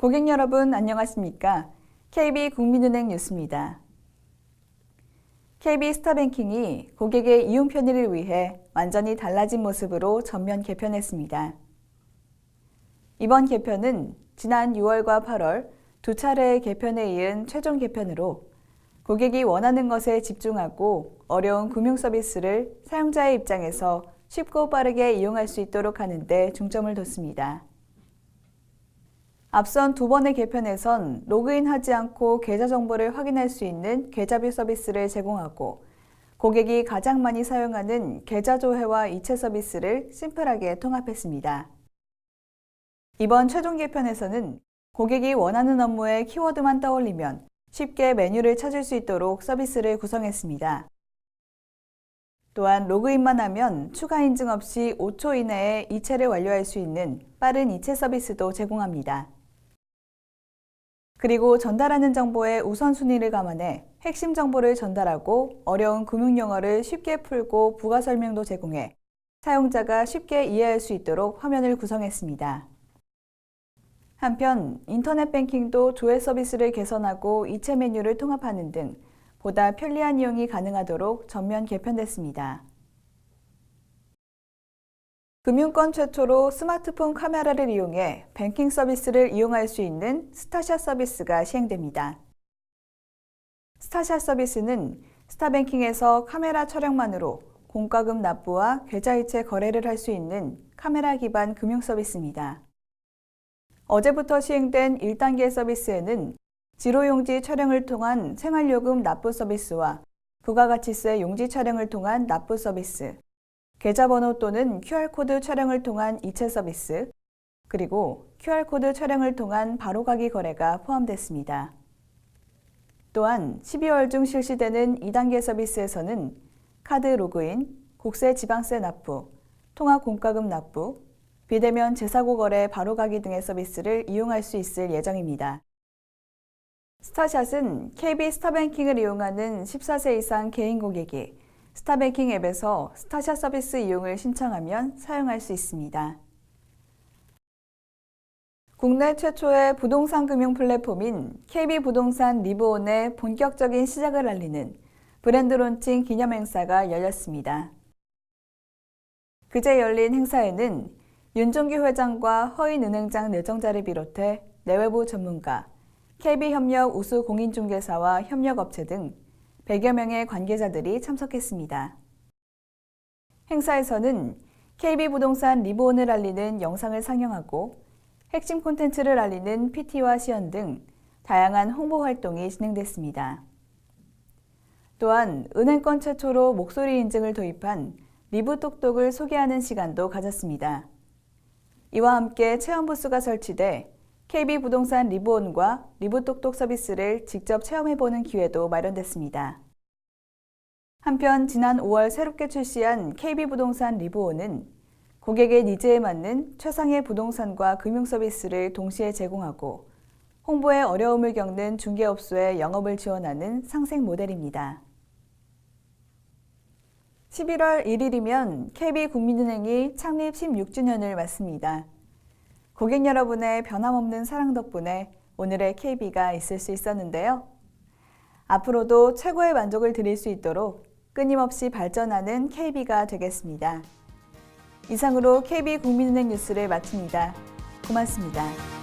고객 여러분 안녕하십니까? KB 국민은행 뉴스입니다. KB 스타뱅킹이 고객의 이용 편의를 위해 완전히 달라진 모습으로 전면 개편했습니다. 이번 개편은 지난 6월과 8월 두 차례의 개편에 이은 최종 개편으로 고객이 원하는 것에 집중하고 어려운 금융 서비스를 사용자의 입장에서 쉽고 빠르게 이용할 수 있도록 하는 데 중점을 뒀습니다. 앞선 두 번의 개편에선 로그인하지 않고 계좌 정보를 확인할 수 있는 계좌뷰 서비스를 제공하고 고객이 가장 많이 사용하는 계좌 조회와 이체 서비스를 심플하게 통합했습니다. 이번 최종 개편에서는 고객이 원하는 업무의 키워드만 떠올리면 쉽게 메뉴를 찾을 수 있도록 서비스를 구성했습니다. 또한 로그인만 하면 추가 인증 없이 5초 이내에 이체를 완료할 수 있는 빠른 이체 서비스도 제공합니다. 그리고 전달하는 정보의 우선순위를 감안해 핵심 정보를 전달하고 어려운 금융 용어를 쉽게 풀고 부가 설명도 제공해 사용자가 쉽게 이해할 수 있도록 화면을 구성했습니다. 한편 인터넷 뱅킹도 조회 서비스를 개선하고 이체 메뉴를 통합하는 등 보다 편리한 이용이 가능하도록 전면 개편됐습니다. 금융권 최초로 스마트폰 카메라를 이용해 뱅킹 서비스를 이용할 수 있는 스타샷 서비스가 시행됩니다. 스타샷 서비스는 스타뱅킹에서 카메라 촬영만으로 공과금 납부와 계좌이체 거래를 할 수 있는 카메라 기반 금융 서비스입니다. 어제부터 시행된 1단계 서비스에는 지로용지 촬영을 통한 생활요금 납부 서비스와 부가가치세 용지 촬영을 통한 납부 서비스, 계좌번호 또는 QR코드 촬영을 통한 이체 서비스, 그리고 QR코드 촬영을 통한 바로가기 거래가 포함됐습니다. 또한 12월 중 실시되는 2단계 서비스에서는 카드 로그인, 국세 지방세 납부, 통화 공과금 납부, 비대면 재사고 거래 바로가기 등의 서비스를 이용할 수 있을 예정입니다. 스타샷은 KB 스타뱅킹을 이용하는 14세 이상 개인 고객이 스타뱅킹 앱에서 스타샷 서비스 이용을 신청하면 사용할 수 있습니다. 국내 최초의 부동산 금융 플랫폼인 KB부동산 리브온의 본격적인 시작을 알리는 브랜드 론칭 기념 행사가 열렸습니다. 그제 열린 행사에는 윤종규 회장과 허인은행장 내정자를 비롯해 내외부 전문가, KB협력 우수 공인중개사와 협력업체 등 100여 명의 관계자들이 참석했습니다. 행사에서는 KB부동산 리본을 알리는 영상을 상영하고 핵심 콘텐츠를 알리는 PT와 시연 등 다양한 홍보 활동이 진행됐습니다. 또한 은행권 최초로 목소리 인증을 도입한 리브 똑똑을 소개하는 시간도 가졌습니다. 이와 함께 체험 부스가 설치돼 KB부동산 리브온과 리브똑똑 서비스를 직접 체험해보는 기회도 마련됐습니다. 한편 지난 5월 새롭게 출시한 KB부동산 리브온은 고객의 니즈에 맞는 최상의 부동산과 금융 서비스를 동시에 제공하고 홍보에 어려움을 겪는 중개업소의 영업을 지원하는 상생 모델입니다. 11월 1일이면 KB국민은행이 창립 16주년을 맞습니다. 고객 여러분의 변함없는 사랑 덕분에 오늘의 KB가 있을 수 있었는데요. 앞으로도 최고의 만족을 드릴 수 있도록 끊임없이 발전하는 KB가 되겠습니다. 이상으로 KB 국민은행 뉴스를 마칩니다. 고맙습니다.